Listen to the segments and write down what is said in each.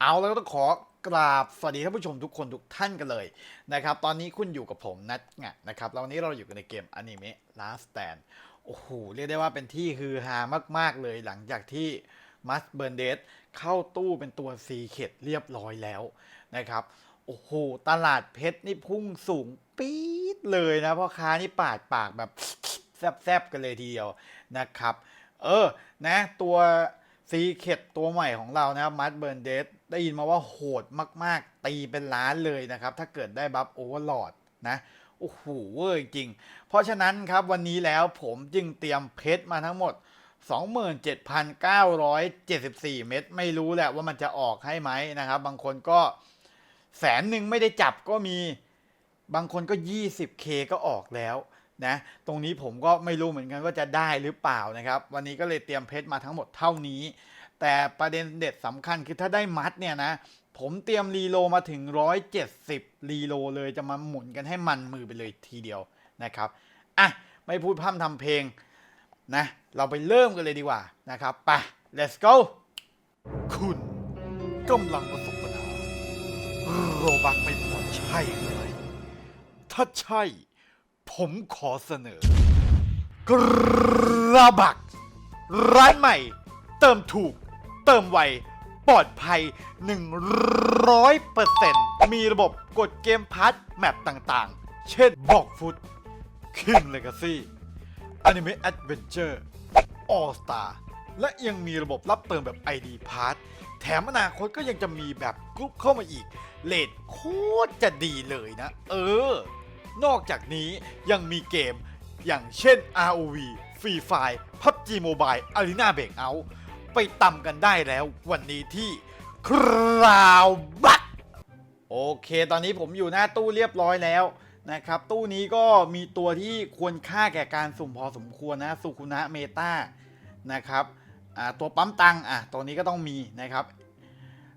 เอาแล้วก็ต้องขอกราบสวัสดีท่านผู้ชมทุกคนทุกท่านกันเลยนะครับ ตอนนี้คุณอยู่กับผมนัทงะนะครับแล้ววันนี้เราอยู่กันในเกมอนิเมะ Last Stand โอ้โห เรียกได้ว่าเป็นที่ฮือฮามาก ๆ เลยหลังจากที่มัสเบิร์นเดสเข้าตู้เป็นตัวซีเ e ดเรียบร้อยแล้วนะครับ โอ้โห ตลาดเพชรนี่พุ่งสูงปี๊ดเลยนะพ่อค้านี่ปาดปากแบบแซบๆกันเลยทีเดียวนะครับ เออนะตัวซีเคดตัวใหม่ของเรานะครับมัดเบิร์นเดส ได้ยินมาว่าโหดมาก ๆ ตีเป็นล้านเลยนะครับ ถ้าเกิดได้บัฟโอเวอร์ลอดนะโอ้โหเวอร์จริง เพราะฉะนั้นครับวันนี้แล้วผมจึงเตรียมเพชรมาทั้งหมด 27,974 เม็ดไม่รู้แหละว่ามันจะออกให้ไหมนะครับ บางคนก็แสนหนึ่งไม่ได้จับก็มีบางคนก็ 20k ก็ออกแล้วนะตรงนี้ผมก็ไม่รู้เหมือนกันว่าจะได้หรือเปล่านะครับ วันนี้ก็เลยเตรียมเพชรมาทั้งหมดเท่านี้ แต่ประเด็นเด็ดสำคัญคือถ้าได้มัดเนี่ยนะ ผมเตรียมรีโลมาถึง 170 รีโลเลยจะมาหมุนกันให้มันมือไปเลยทีเดียวนะครับ อะ ไม่พูดพร่ำทำเพลงนะ เราไปเริ่มกันเลยดีกว่านะครับ ไป let's go คุณกำลังประสบปัญหาโรบักไม่พอใช่ไหมถ้าใช่ ผมขอเสนอกระบัก ร้านใหม่ เติมถูก เติมไว ปลอดภัย 100%มีระบบกดเกมพัทแมปต่างๆ เช่นบอกฟุต King Legacy Anime Adventure All Star และยังมีระบบรับเติมแบบ ID Pass แถมอนาคตก็ยังจะมีแบบกรุ๊ปเข้ามาอีก เลทโคตรจะดีเลยนะ เออ นอกจากนี้ยังมีเกมอย่างเช่น ROV Free Fire PUBG Mobile Arena Breakout ไปตำกันได้แล้ววันนี้ที่คราวบัตโอเค ตอนนี้ผมอยู่หน้าตู้เรียบร้อยแล้วนะครับ ตู้นี้ก็มีตัวที่ควรค่าแก่การสุ่มพอสมควรนะสุคุนะเมตานะครับตัวปั๊มตังอะตัวนี้ก็ต้องมีนะครับ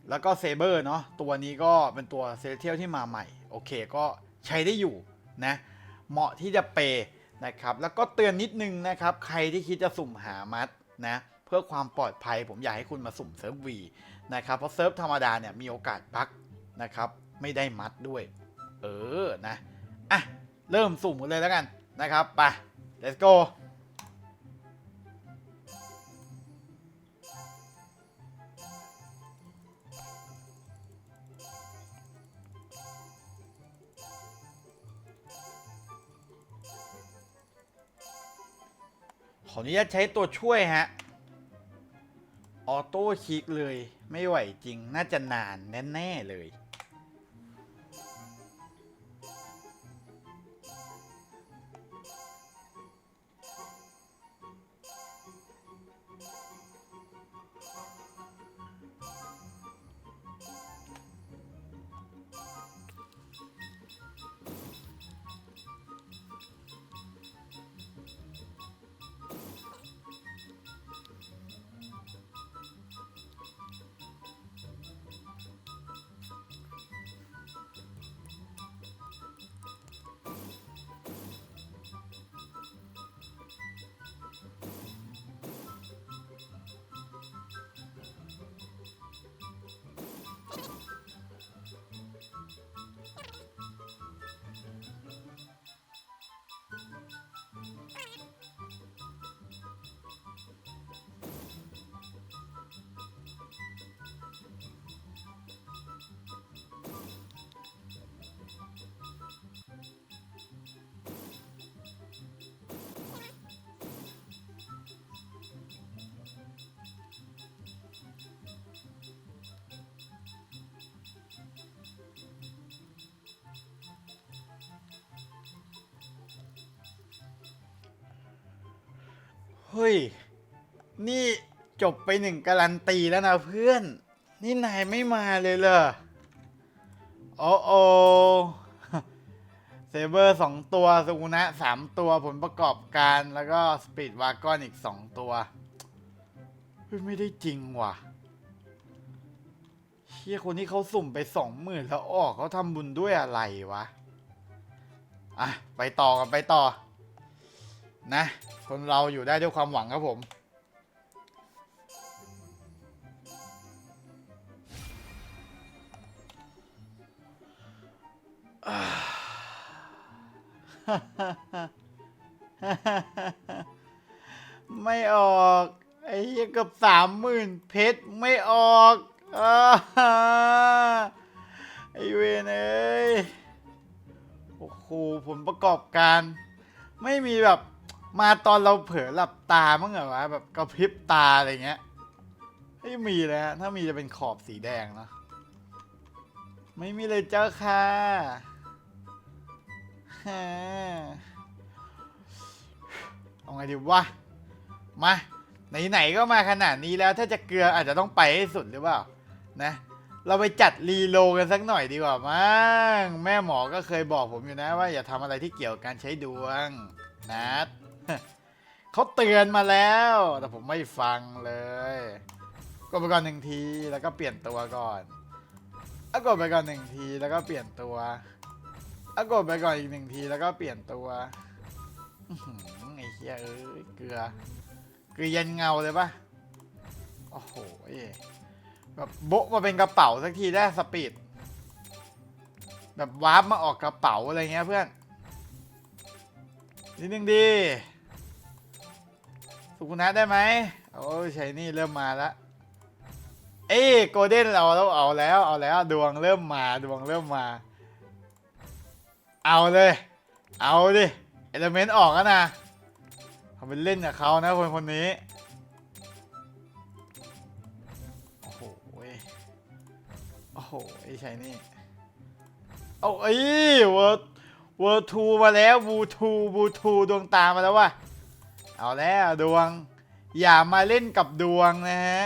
แล้วก็เซเบอร์เนาะตัวนี้ก็เป็นตัวเซเลเทียลที่มาใหม่ โอเคก็ใช้ได้อยู่นะเหมาะที่จะเปย์นะครับ แล้วก็เตือนนิดนึงนะครับ ใครที่คิดจะสุ่มหามัดนะ พื่อความปลอดภัย ผมอยากให้คุณมาสุ่มเซิร์ฟวีนะครับเพราะเซิร์ฟธรรมดาเนี่ยมีโอกาสบั๊กนะครับ ไม่ได้มัดด้วย เออนะอะเริ่มสุ่มกันเลยแล้วกันนะครับไป let's go ขออนุญาตใช้ตัวช่วยฮะ ออโต้คลิกเลย ไม่ไหวจริงน่าจะนานแน่ๆเลย เฮ้ย นี่จบไปหนึ่งการันตีแล้วนะเพื่อน นี่นายไม่มาเลยเหรอ โอ้โอเซเบอร์สองตัวสุนะสามตัวผลประกอบการแล้วก็สปีดวากอนอีกสองตัวเฮ้ยไม่ได้จริงว่ะเชี่ยคนที่เขาสุ่มไปสองหมื่นแล้วออกเขาทำบุญด้วยอะไรวะ อะ ไปต่อกันไปต่อ นะ คนเราอยู่ได้ด้วยความหวังครับผม ไม่ออก ไอ้ยังกับสามหมื่นเพชรไม่ออกอไอเวนเอ้ย โอ้โหผลประกอบการ ไม่มีแบบ มาตอนเราเผลอหลับตามั้งเหรอวะแบบกระพริบตาอะไรเงี้ยไม่มีเลยฮะถ้ามีจะเป็นขอบสีแดงเนอะไม่มีเลยเจ้าค่ะฮะเอาไงดีวะมาไหนๆก็มาขนาดนี้แล้ว ถ้าจะเกลืออาจจะต้องไปให้สุดหรือเปล่านะ เราไปจัดรีโลกันสักหน่อยดีกว่ามั้งแม่หมอก็เคยบอกผมอยู่นะว่าอย่าทำอะไรที่เกี่ยวกับการใช้ดวงนะ เขาเตือนมาแล้ว แต่ผมไม่ฟังเลยกดไปก่อนหนึ่งทีแล้วก็เปลี่ยนตัวก่อนอะกดไปก่อนหนึ่งทีแล้วก็เปลี่ยนตัวอะกดไปก่อนอีกหนึ่งทีแล้วก็เปลี่ยนตัวไอ้เหี้ยเอ้ยเกลือเกลือยันเงาเลยปะโอ้โหแบบโบะมาเป็นกระเป๋าสักทีได้สปีดแบบวาร์ปมาออกกระเป๋าอะไรเงี้ยเพื่อนนิดนึงดี สุกุนะได้ไหมโอ้ยใช้นี่เริ่มมาแล้วเอ้โกลเด้นเราเราเอาแล้วเอาแล้วดวงเริ่มมาดวงเริ่มมา เอาเลย เอาดิเอลเมนต์ออกแล้วนะทำเป็นเล่นกับเขานะคนคนนี้โอ้โหโอ้โหไอ้ใช่นี่เอาไอ้เวิร์ดเวิร์ทูมาแล้วบูทูบูทูดวงตามาแล้วว่ะ เอาแล้วดวง อย่ามาเล่นกับดวงนะฮะ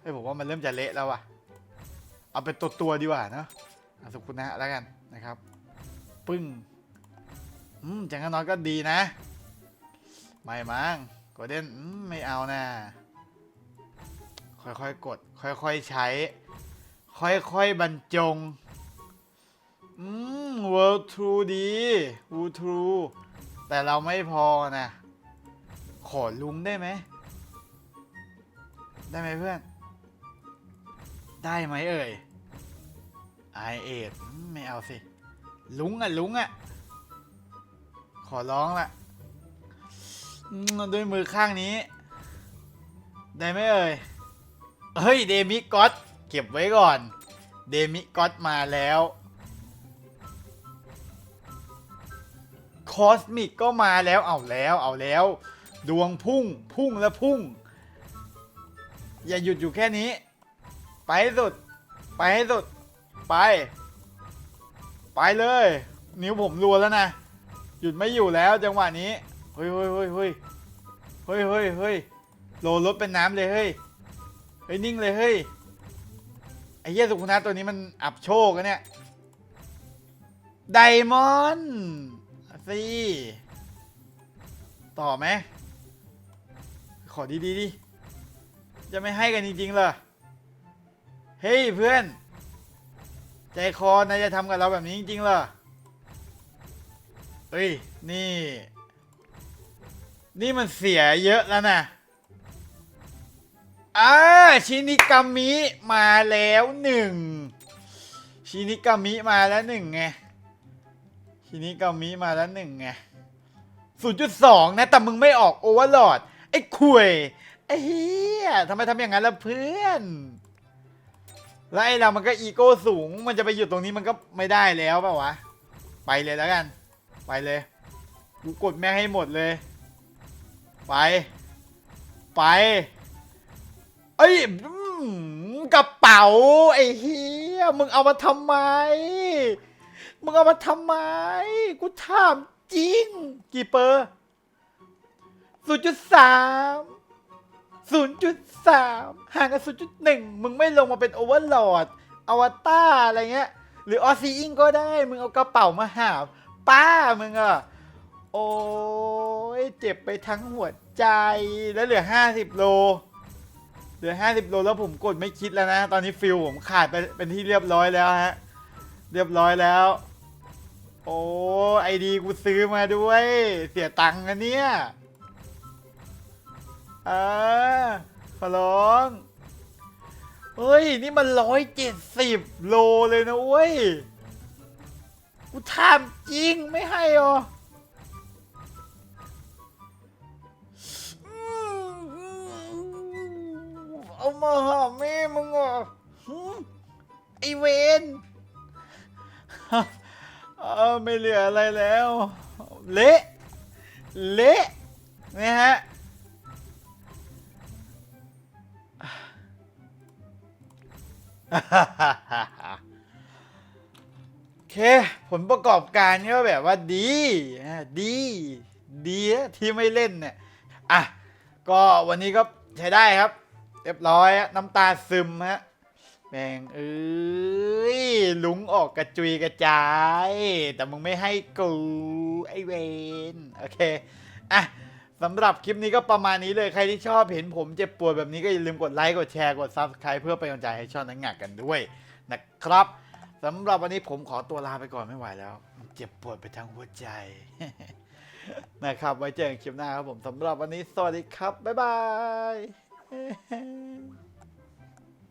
เฮ้ยผมว่ามันเริ่มจะเละแล้วว่ะเอาเป็นตัวตัวดีกว่าเนะอาสุกุนะแล้วกันนะครับ ปึ้งอืมจังกันน้อยก็ดีนะ ไม่มั้งกดเด่นอืมไม่เอานะค่อยๆกด ค่อยๆใช้ ค่อยๆบรรจงอืม World True ดี World True แต่เราไม่พอนะ ขอลุงได้ไหม ได้ไหมเพื่อน ได้ไหมเอ่ยไอเอ็ดไม่เอาสิ ลุงอะ ลุงอะ ขอร้องละด้วยมือข้างนี้ ได้ไหมเอ่ย เฮ้ย เดมิก็อตเก็บไว้ก่อน เดมิก็อตมาแล้วคอสมิกก็มาแล้วเอาแล้วเอาแล้ว ดวงพุ่งพุ่งและพุ่ง อย่าหยุดอยู่แค่นี้ ไปให้สุด ไปให้สุด ไป ไปเลย นิ้วผมรัวแล้วนะ หยุดไม่อยู่แล้วจังหวะนี้ เฮ้ยเฮ้ยเฮ้ยเฮ้ยเฮ้ยเฮ้ยเฮ้ยโลรถเป็นน้ำเลยเฮ้ย เฮ้ยนิ่งเลยเฮ้ย ไอ้เหี้ยสุขุนาตัวนี้มันอับโชคอะเนี่ย ไดมอนด์สิต่อไหม ขอดีดีๆดิ จะไม่ให้กันจริงๆเหรอ เฮ้ยเพื่อน ใจคอนายจะทำกับเราแบบนี้จริงๆเหรอ เฮ้ย นี่ นี่มันเสียเยอะแล้วนะอ่าชินิกามิมาแล้วหนึ่งชินิกามิมาแล้วหนึ่งไงชินิกามิมาแล้วหนึ่งไงศูนย์จุดสองนะ แต่มึงไม่ออกโอเวอร์ลอด ไอ้คุยไอ้เฮียทำไมทำอย่างนั้นล่ะเพื่อน แล้วไอ้เรามันก็อีโก้สูง มันจะไปอยู่ตรงนี้มันก็ไม่ได้แล้วป่าวะ ไปเลยแล้วกัน ไปเลย กูกดแม่งให้หมดเลย ไป ไปเอ้ยกระเป๋า ไอ้เฮียมึงเอามาทำไม มึงเอามาทำไม กูถามจริง กี่เปอร์ ศูนย์จุดสามศูนย์จุดสามห่างกันศูนย์จุดหนึ่งมึงไม่ลงมาเป็นโอเวอร์โหลดอวตารอะไรเงี้ย หรือออซีอิงก็ได้ มึงเอากระเป๋ามาหาป้ามึงอะโอ้ยเจ็บไปทั้งหัวใจแล้วเหลือห้าสิบโล เหลือห้าสิบโลแล้วผมกดไม่คิดแล้วนะ ตอนนี้ฟิลผมขาดไปเป็นที่เรียบร้อยแล้วฮะ เรียบร้อยแล้ว โอ้ไอดีกูซื้อมาด้วย เสียตังค์อันเนี้ย เออขอร้องเฮ้ย นี่มันร้อยเจ็ดสิบโลเลยนะเว้ย กูถามจริงไม่ให้หรอเอามาหอมแม่มึงอะไอเวนเออไม่เหลืออะไรแล้ว เละ เละนะฮะ โอเค ผลประกอบการก็แบบว่าดีดี ดีที่ไม่เล่นเนี่ยอะก็วันนี้ก็ใช้ได้ครับ เรียบร้อยน้ำตาซึมฮะแม่งเอ้ยลุงออกกระจุยกระจาย แต่มึงไม่ให้กู ไอเวน โอเค อะ สำหรับคลิปนี้ก็ประมาณนี้เลยใครที่ชอบเห็นผมเจ็บปวดแบบนี้ก็อย่าลืมกดไลค์กดแชร์กด Subscribe เพื่อเป็นกำลังใจให้ช่องนักหงักกันด้วยนะครับสำหรับวันนี้ผมขอตัวลาไปก่อนไม่ไหวแล้วเจ็บปวดไปทั้งหัวใจ นะครับ ไว้เจอกันคลิปหน้าครับผมสำหรับวันนี้สวัสดีครับ บ๊ายบาย